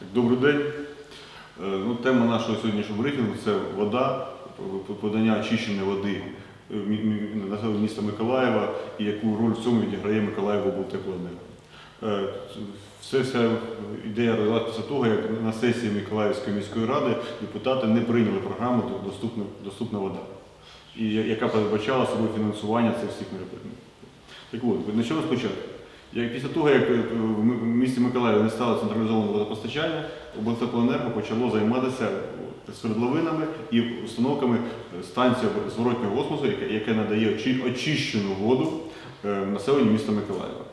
Так, Добрий день. Е, Ну, тема нашого сьогоднішнього брифінгу це вода, подання очищеної води мі- мі- міста Миколаєва і яку роль в цьому відіграє Миколаїв облтеплоенерго. Е, Все ця ідея родилась після того, як на сесії Миколаївської міської ради депутати не прийняли програму «Доступна, доступна вода, і яка передбачала собою фінансування цих всіх мероприятий. Так от, почнемо спочатку. Як після того, як е, в місті Миколаєві не стало централізованого водопостачання, облтеплоенерго почало займатися свердловинами і установками станції зворотнього осмосу, яке, надає очищену воду е, населенню міста Миколаєва.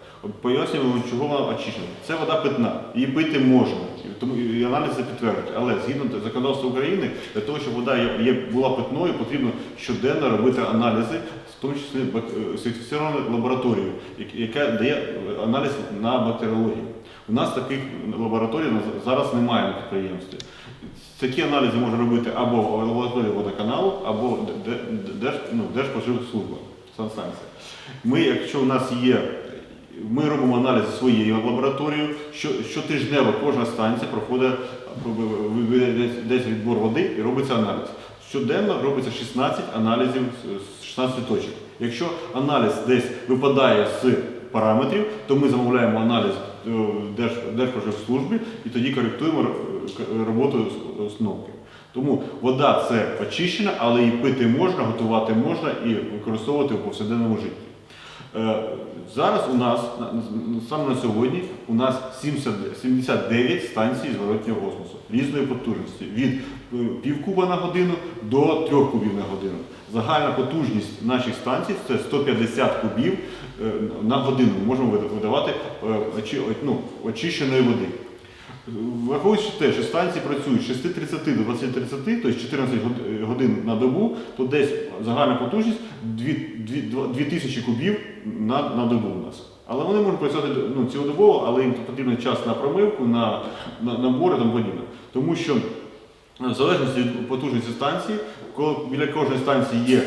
Пояснюємо, чого вона очищена. Це вода питна, її пити можна, тому і аналіз це підтверджують. Але згідно законодавства України, для того, щоб вода є, була питною, потрібно щоденно робити аналізи, в тому числі е, сертифіцірованою лабораторією, як- яка дає е, аналіз на бактеріологію. У нас таких лабораторій зараз немає на підприємстві. Такі аналізи може робити або лабораторія водоканалу, або Держ, ну, Держпоживслужба. Ми, якщо у нас є, ми робимо аналізи своєю лабораторією, щотижнево кожна станція проходить десь- відбор води і робиться аналіз. Щоденно робиться 16 аналізів з- з 16 точок. Якщо аналіз десь випадає з параметрів, то ми замовляємо аналіз е, в і тоді коректуємо е, роботу установки. Тому вода це очищена, але її пити можна, готувати можна і використовувати в повсякденному житті. Е, Зараз у нас на- на- саме на сьогодні у нас 70 79 станцій зворотнього космосу різної потужності від півкуба пів куба на годину до 3 кубів на годину. Загальна потужність наших станцій це 150 кубів е, на годину. Ми можемо видавати е, ну, очищеної води. Враховуючи те, що станції працюють з 6.30 до 20.30, тобто 14 годин на добу, то десь загальна потужність 2000 кубів на, на добу у нас. Але вони можуть працювати ну, цілодобово, але їм потрібен час на промивку, на, на набори і тому подібне. Тому що е, в залежності від потужності станції, коли біля кожної станції є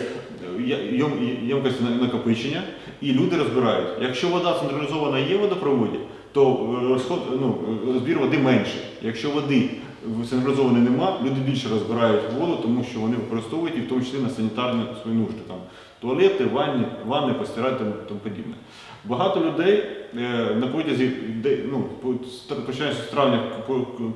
е, ємкості накопичення, і люди розбирають. Якщо вода централізована є в водопроводі, то е, розход, ну, збір води менший. Якщо води в централізованої нема, люди більше розбирають воду, тому що вони використовують і в тому числі на санітарні свої нужди. Там, туалети, ванни, ванни постирати тому, тому подібне. Багато людей е, на протязі ну, починаючи з травня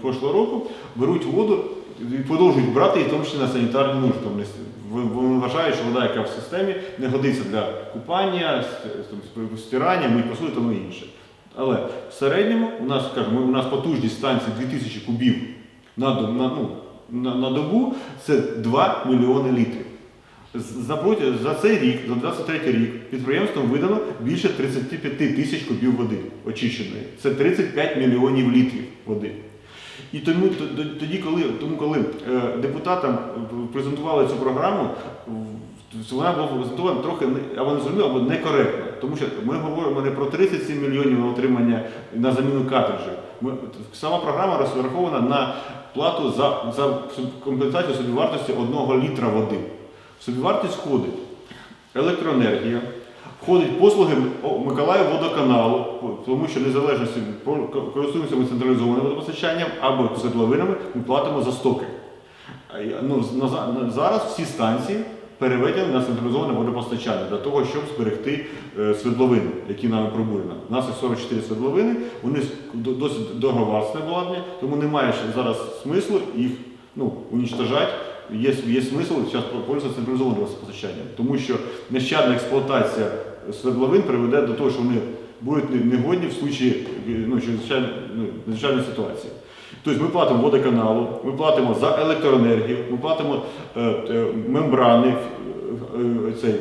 прошлого року беруть воду і продовжують брати, і в тому числі на санітарні нужди. Вони вважають, що вода, яка в системі, не годиться для купання, стирання, мить посуди тому інше. Але в середньому у нас, скажімо, у нас потужність станції 2000 кубів на, на, ну, на, на добу це 2 мільйони літрів. За, за цей рік, за 23 рік, підприємством видано більше 35 тисяч кубів води очищеної. Це 35 мільйонів літрів води. І тому тоді, коли, тому, коли е, депутатам презентували цю програму, вона була презентована трохи або не зрозуміло, або некоректно. Тому що ми говоримо не про 37 мільйонів на отримання на заміну картриджів. Сама програма розрахована на плату за, за компенсацію собівартості одного літра води. В собівартість входить електроенергія, входить послуги О- Миколаїв водоканалу, тому що незалежності користуємося ми централізованим водопостачанням або свердловинами, ми платимо за стоки. Ну, зараз всі станції переведені на централізоване водопостачання для того, щоб зберегти е, свердловини, які нами пробурені. У нас є 44 свердловини, вони досить дороговартісне обладнання, тому немає зараз смислу їх ну, унічтожати. Є, є смисл зараз пользуватися централізованим водопостачанням, тому що нещадна експлуатація свердловин приведе до того, що вони будуть негодні в случаї е, ну, ну, надзвичайної ситуації. Тобто ми платимо водоканалу, ми платимо за електроенергію, ми платимо е, е, мембрани, е, цей,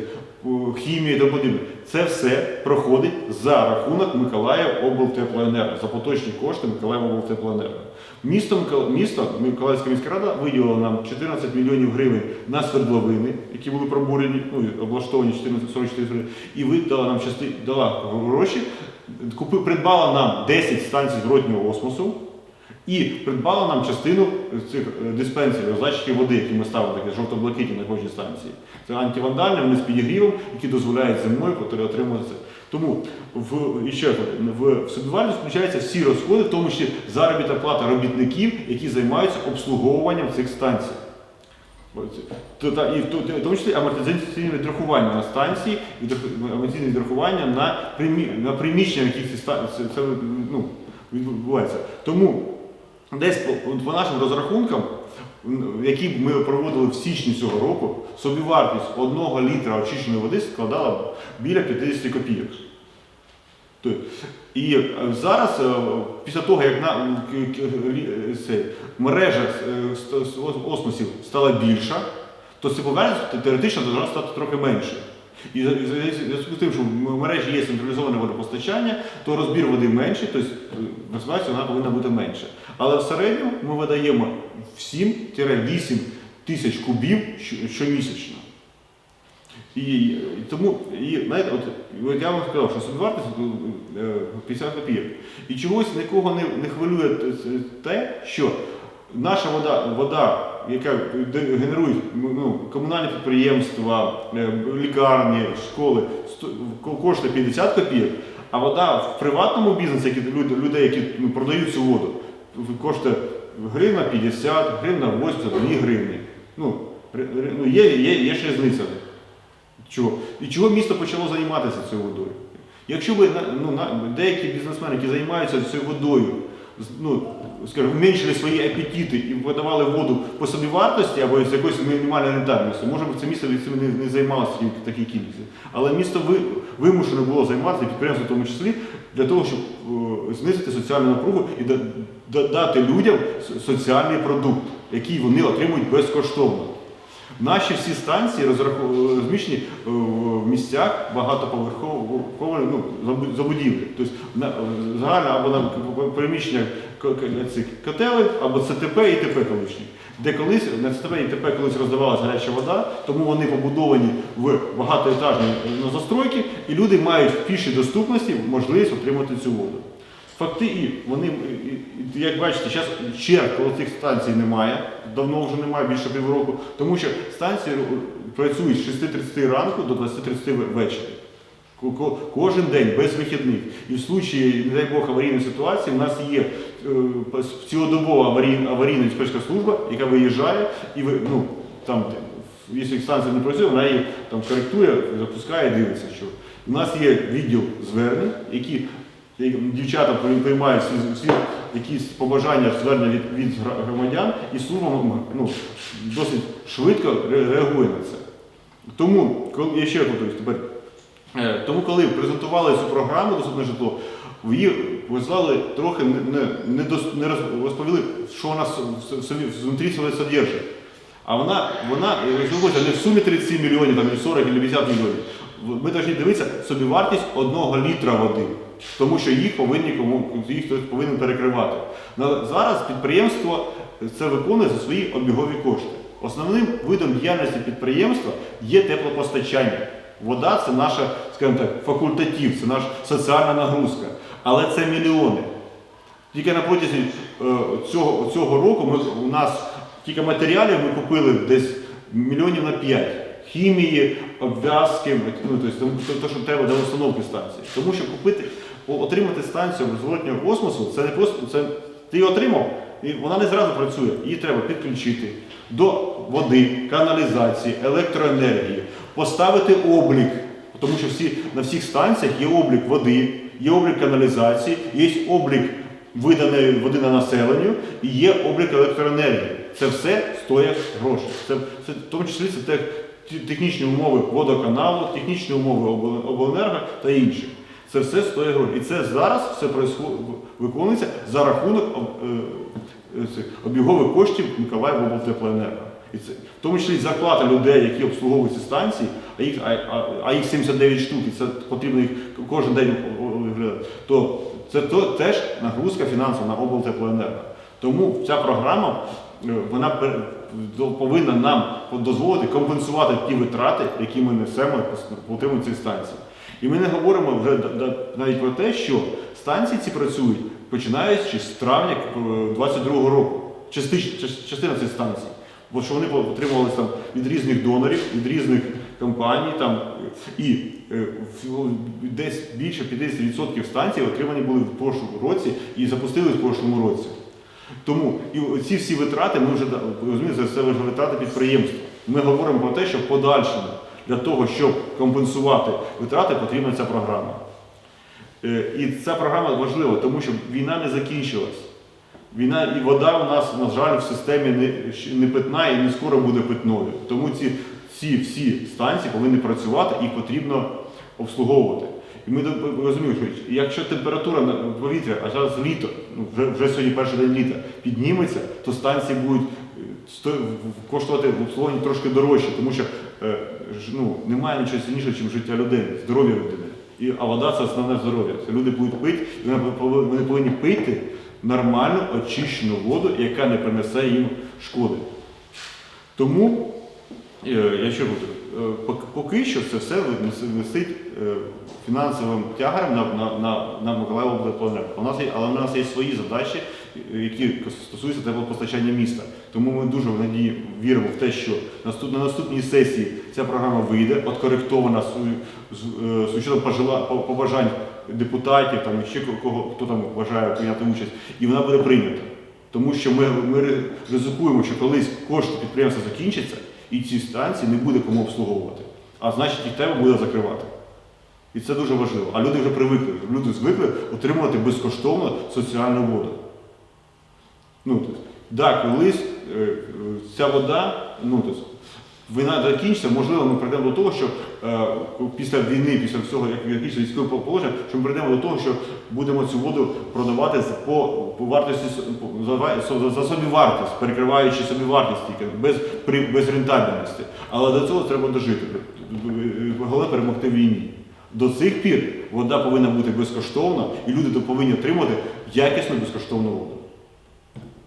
хімію і тому подібне. Це все проходить за рахунок Миколаїв облтеплоенерго, за поточні кошти Миколаїв облтеплоенерго. Місто, місто Миколаївська міська рада виділила нам 14 мільйонів гривень на свердловини, які були пробурені, ну, облаштовані 44 гривень, і видала нам части, дала гроші, купи, придбала нам 10 станцій зворотнього осмосу, і придбала нам частину цих е, диспенсерів, зайчиків води, які ми ставили такі жовто-блакитні на кожній станції. Це антивандальні, вони з підігрівом, які дозволяють зимою отримувати це. Тому в, і ще в, в собівартість включаються всі розходи, в тому числі заробітна плата робітників, які займаються обслуговуванням цих станцій. І в тому числі амортизаційне відрахування на станції, амортизаційне відрахування на, примі, на приміщення, яких ці ста- це, це ну, відбувається. Тому десь по, по нашим розрахункам, які ми проводили в січні цього року, собівартість одного літра очищеної води складала біля 50 копійок. І е, зараз, е, після того, як на, лі- це, мережа е, осмосів стала більша, то сиповерність теоретично повинна стати трохи менше. І в зв'язку з тим, що в мережі є централізоване водопостачання, то розбір води менший, тобто насправді вона повинна бути менше. Але в середньому ми видаємо 7-8 тисяч кубів щомісячно. І, тому, і, знаєте, от, я вам сказав, що собівартість е, 50 копійок. І чогось нікого не, не хвилює те, що наша вода, вода яка генерують ну, комунальні підприємства, е, лікарні, школи, коштує 50 копійок, а вода в приватному бізнесі, які люди, людей, які ну, продають цю воду, коштує гривна 50, гривна 80, 2 гривні. Ну, ну, є, є, є ж різниця. Чого? І чого місто почало займатися цією водою? Якщо ви ну, деякі бізнесмени, які займаються цією водою, ну, скажімо, зменшили свої апетити і видавали воду по собівартості або з якоюсь мінімальною рентабельністю, може б це місто від цим не, не займалося такій кількості. Але місто ви, вимушено було займатися, підприємство в тому числі, для того, щоб е, знизити соціальну напругу і да- да- дати людям соціальний продукт, який вони отримують безкоштовно. Наші всі станції розміщені е, в місцях багатоповерхових ну, забудівлі. Тобто загально або на приміщеннях цих котелень, або ЦТП і ТП колишні. Де колись на ЦТП і ТП колись роздавалася гаряча вода, тому вони побудовані в багатоетажні е, ну, застройки, і люди мають в пішій доступності можливість отримати цю воду. Факти і вони, як бачите, зараз черг коло цих станцій немає, давно вже немає, більше півроку, тому що станції працюють з 6.30 ранку до 20.30 ввечері. Ко- ко- Кожен день без вихідних. І в случаї, не дай Бог, аварійної ситуації, у нас є е, цілодобова аварійна диспетчерська служба, яка виїжджає і ну, там, якщо станція не працює, вона її там коректує, запускає, дивиться, що. У нас є відділ звернень, які дівчата приймають всі, якісь побажання, звернення від, від громадян, і служба ну, досить швидко реагує на це. Тому, коли я ще повторюсь тепер. Е, Тому, коли презентували цю програму доступне житло, її вислали трохи не, не, не, розповіли, що вона собі внутрі себе содержить. А вона, вона е, не в сумі 37 мільйонів, там, 40 і 50 мільйонів. Ми повинні дивитися собівартість одного літра води, тому що їх повинні кому їх хтось повинен перекривати. Зараз підприємство це виконує за свої обігові кошти. Основним видом діяльності підприємства є теплопостачання. Вода це наша, скажімо так, факультатив, це наша соціальна нагрузка. Але це мільйони. Тільки на протязі е, цього, цього року ми, у нас тільки матеріалів ми купили десь мільйонів на 5. Хімії, обв'язки, ну, тобто, те, що треба для установки станції. Тому що купити, отримати станцію зворотнього космосу, це не просто це, ти її отримав, і вона не зразу працює. Її треба підключити до води, каналізації, електроенергії, поставити облік. Тому що всі, на всіх станціях є облік води, є облік каналізації, є облік виданої води на населенню і є облік електроенергії. Це все стоїть гроші. Це, це, в тому числі це тех- технічні умови водоканалу, технічні умови обленерго та інші. Це все стоїть гроші. І це зараз все виконується за рахунок е, е, обігових коштів Миколаїв облтеплоенерго. І це, в тому числі зарплата людей, які обслуговують ці станції, а їх, а, а, а їх 79 штук, і це потрібно їх кожен день оглядати, то це то, теж нагрузка фінансова на облтеплоенерго. Тому ця програма е, вона повинна нам дозволити компенсувати ті витрати, які ми несемо по утриманню цих станцій. І ми не говоримо вже навіть про те, що станції ці працюють починаючи з травня 22 року. Частина цих станцій. Бо що вони отримувалися там від різних донорів, від різних компаній, там, і е, десь більше 50% станцій отримані були в прошлому році і запустили в прошлому році. Тому і ці всі витрати, ми вже розумієте, це вже витрати підприємства. Ми говоримо про те, що в подальшому для того, щоб компенсувати витрати, потрібна ця програма. Е, І ця програма важлива, тому що війна не закінчилась. Війна і вода у нас, на жаль, в системі не, не питна і не скоро буде питною. Тому ці, ці всі станції повинні працювати і потрібно обслуговувати. І ми розуміємо, що якщо температура повітря, а зараз літо, ну, вже, вже сьогодні перший день літа, підніметься, то станції будуть коштувати в обслуговуванні трошки дорожче, тому що е, ну, немає нічого сильнішого, ніж життя людини, здоров'я людини. І, а вода це основне здоров'я. Це люди будуть пити, і вони повинні пити нормальну очищену воду, яка не принесе їм шкоди. Тому, е, я що буду, е, поки що це все вис- висить фінансовим тягарем на, на, на, на Миколаїву. У нас є, але у нас є свої задачі, які стосуються теплопостачання міста. Тому ми дуже в надії віримо в те, що на наступній сесії ця програма вийде, откоректована з, з, е, учетом побажань депутатів, там ще кого хто там бажає прийняти участь, і вона буде прийнята. Тому що ми, ми ризикуємо, що колись кошти підприємства закінчаться, і ці станції не буде кому обслуговувати. А значить, їх треба буде закривати. І це дуже важливо. А люди вже привикли. Люди звикли отримувати безкоштовно соціальну воду. Ну, да, колись е, е, ця вода, ну, тобто, війна закінчиться, можливо, ми прийдемо до того, що е, після війни, після всього, як закінчиться військове положення, що ми прийдемо до того, що будемо цю воду продавати по, по вартості за, за, за собівартість, перекриваючи собівартість тільки, без, при, без рентабельності. Але до цього треба дожити. Головне перемогти в війні. До цих пір вода повинна бути безкоштовна, і люди повинні отримати якісну безкоштовну воду.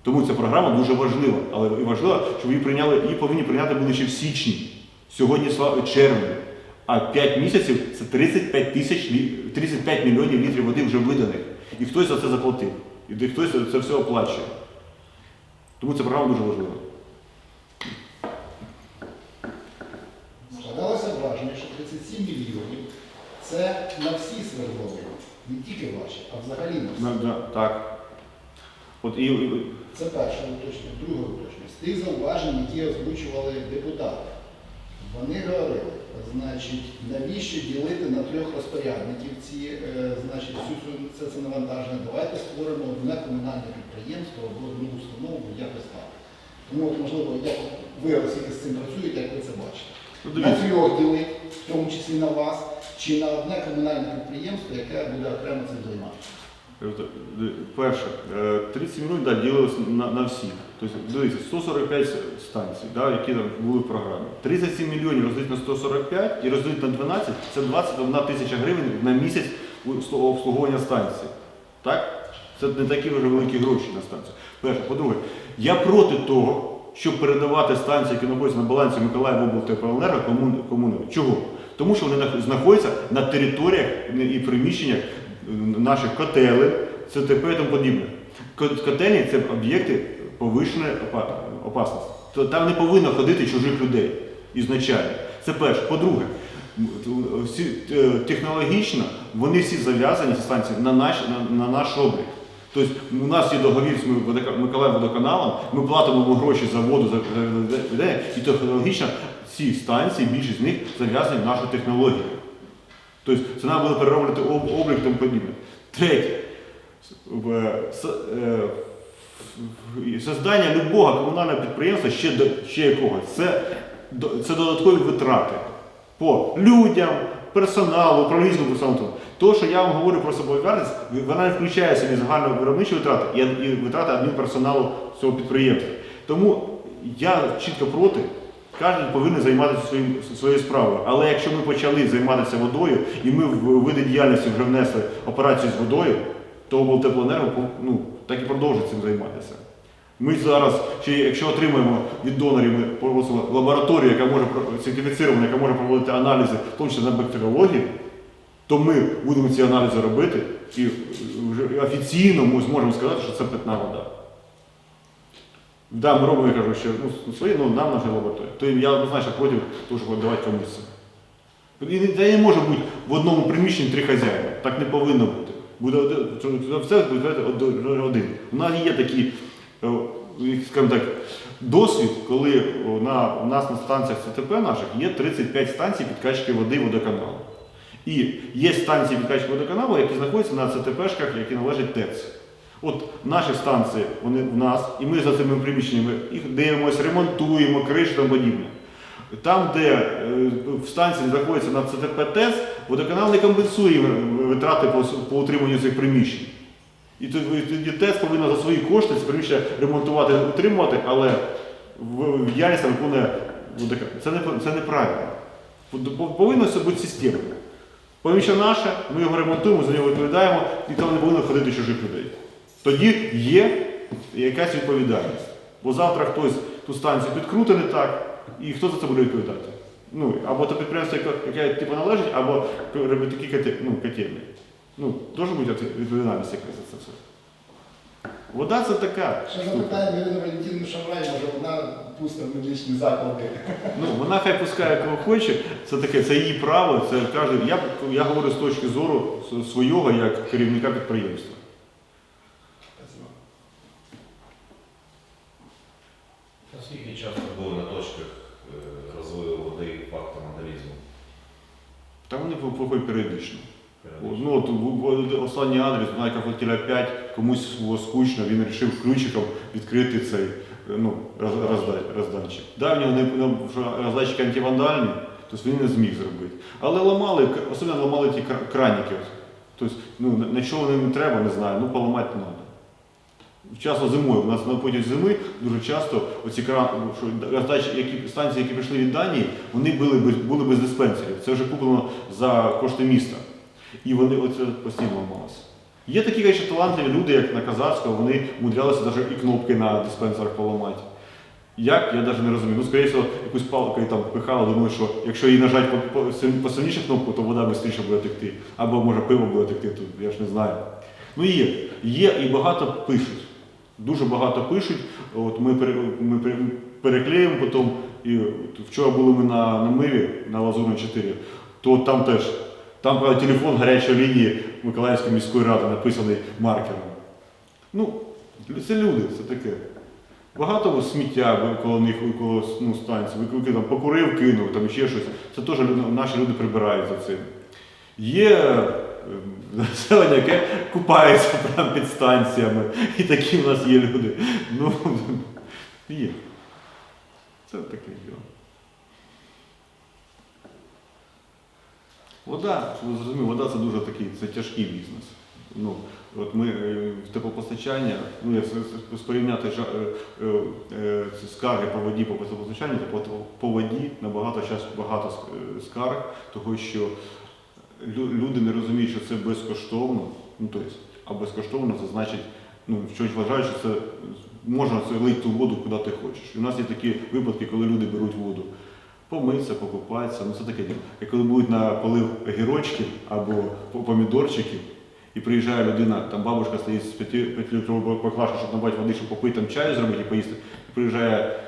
Тому ця програма дуже важлива, але і важливо, щоб її прийняли, її повинні прийняти були ще в січні. Сьогодні слава- червень. А 5 місяців це 35 тисяч 35 мільйонів літрів води вже виданих. І хтось за це заплатив. І хтось це- все оплачує. Тому ця програма дуже важлива. Складалося враження, що 37 мільйонів це на всі свердловини, не тільки ваші, а взагалі на всі. Так. От і- Це перше уточнення. Друге уточнення. З тих зауважень, які озвучували депутати, вони говорили, значить, навіщо ділити на трьох розпорядників ці, е, значить, всю цю- це, це навантаження. Давайте створимо одне комунальне підприємство або одну установу, якось так. Тому, от, можливо, як ви оскільки з цим працюєте, як ви це бачите. ну, На трьох ділить, в тому числі на вас, чи на одне комунальне підприємство, яке буде окремо цим займатися. Е, Перше, е, 30 мільйонів да, ділилось на, на всі. Тобто, дивіться, 145 станцій, да, які там були в програмі. 37 мільйонів розділити на 145 і розділити на 12 це 21 тисяча гривень на місяць обслуговування станції. Так? Це не такі вже великі гроші на станцію. Перше. По-друге, я проти того, щоб передавати станції, які знаходяться на балансі Миколаїв облтеплоенерго комун, комунам. Чого? Тому що вони знаходяться на територіях і приміщеннях е, наших котелень, ЦТП і тому подібне. Ко- Котельні це об'єкти повищеної опасності. Там не повинно ходити чужих людей ізначально. Це перше. По-друге, всі, е, технологічно вони всі зав'язані ці станції на наш, на, на наш облік. Тобто у нас є договір з Микола- Миколаївводоканалом, ми платимо гроші за воду за за- і технологічно ці станції, більшість з них зав'язані в нашу технологію. Тобто це буде перероблювати облік тому подібне. Третє. Создання любого комунального підприємства ще, ще якого, це, це додаткові витрати по людям, персоналу, управлінському персоналу. То, що я вам говорю про собовартість, вона не включає собі загально виробничі витрати і витрати адмінперсоналу цього підприємства. Тому я чітко проти. Кожен повинен займатися своїм, своєю справою. Але якщо ми почали займатися водою і ми в види діяльності вже внесли операцію з водою, то облтеплоенерго ну, так і продовжить цим займатися. Ми зараз, ще якщо отримаємо від донорів, ми просимо лабораторію, яка може сертифіцирована, яка може проводити аналізи, в тому числі на бактеріологію, то ми будемо ці аналізи робити і вже офіційно ми зможемо сказати, що це питна вода. Да, ми робимо, я кажу, що ну, свої, ну нам наша лабораторія. То я однозначно проти того, щоб віддавати комусь це. І Та не може бути в одному приміщенні три хазяїна. Так не повинно бути. Буде один, все буде один-. У нас є такі, е, скажімо так, досвід, коли на, у нас на станціях ЦТП наших є 35 станцій підкачки води водоканалу. І є станції підкачки водоканалу, які знаходяться на ЦТПшках, які належать ТЕЦ. От наші станції, вони в нас, і ми за цими приміщеннями їх дивимося, ремонтуємо, криші та подібне. Там, де е, в станції знаходиться на ЦТП ТЕС, водоканал не компенсує витрати по, по утриманню цих приміщень. І тоді ТЕС повинна за свої кошти це приміщення ремонтувати, утримувати, але діяльність виконує водоканал. Це, не, це неправильно. Повинно все бути системно. Приміщення наше, ми його ремонтуємо, за нього відповідаємо, і там не повинно ходити чужих людей. Тоді є якась відповідальність. Бо завтра хтось ту станцію підкрутить не так, і хто за це буде відповідати? Ну, або то підприємство, яке, типу належить, або робить такі коте- ну, котельні. Ну, теж буде відповідальність якась за це все. Вода це така. Ще штука. запитаємо Ірину Валентинівну Шамрай, може вона пустить медичні заклади. Ну, вона хай пускає кого хоче, це таке, це її право, це каже, я, я говорю з точки зору свого як керівника підприємства. Наскільки часто були на точках е, розливу води фактом вандалізму? Вони періодично. Ну, от останній адрес, Найка флотіля 5, комусь було скучно, він вирішив ключиком відкрити цей ну, роз- розда- роздатчик. Да, в нього не, ну, роздатчик антивандальний, тобто він не зміг зробити. Але ламали, особливо ламали ті кра- краніки. Тобто, ну, на- на що вони не треба, не знаю, ну поламати треба. Часто зимою, у нас на протязі зими дуже часто оці які, станції, які прийшли від Данії, вони були без, були без диспенсерів. Це вже куплено за кошти міста. І вони оце постійно ламалося. Є такі речі талантливі люди, як на Казахського, вони умудрялися навіть і кнопки на диспенсерах поламати. Як, я навіть не розумію. Ну, скоріше, якусь палкою там пихали, думаю, що якщо її по, посильніше кнопку, то вода швидше буде текти. Або може пиво буде текти, то я ж не знаю. Ну є. Є і багато пишуть. Дуже багато пишуть. От ми, ми переклеїмо потім. І вчора були ми на, на Миві, на Лазурно 4, то там теж. Там правда, телефон гарячої лінії Миколаївської міської ради написаний маркером. Ну, це люди, це таке. Багато сміття коло них, коло ну, станції, виклики там покурив, кинув, там ще щось. Це теж наші люди прибирають за цим. Є населення, яке купається прямо під станціями. І такі в нас є люди. Ну, є. Це таке діло. Вода, зрозуміли, вода це дуже такий, це тяжкий бізнес. Ну, от ми е, в теплопостачання, ну, як с- с- жа- е, е, скарги по воді по теплопостачанню, то по, воді набагато час багато скарг, того що люди не розуміють, що це безкоштовно, ну тобто, а безкоштовно це значить, ну, щось вважають, що це можна це лити ту воду, куди ти хочеш. І у нас є такі випадки, коли люди беруть воду. Помитися, покупатися, ну це таке діло. Як коли будуть на полив гірочків або по- помідорчиків, і приїжджає людина, там бабушка стоїть з 5-літровою баклажкою, щоб набати води, щоб попити там чаю зробити і поїсти. І приїжджає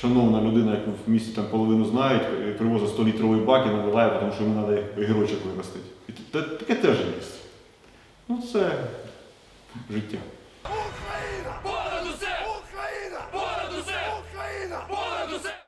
шановна людина, яку в місті там половину знають, привозить 100 літровий бак і наливає, тому що йому треба гірочок виростити. Таке теж є. Ну це життя. Україна!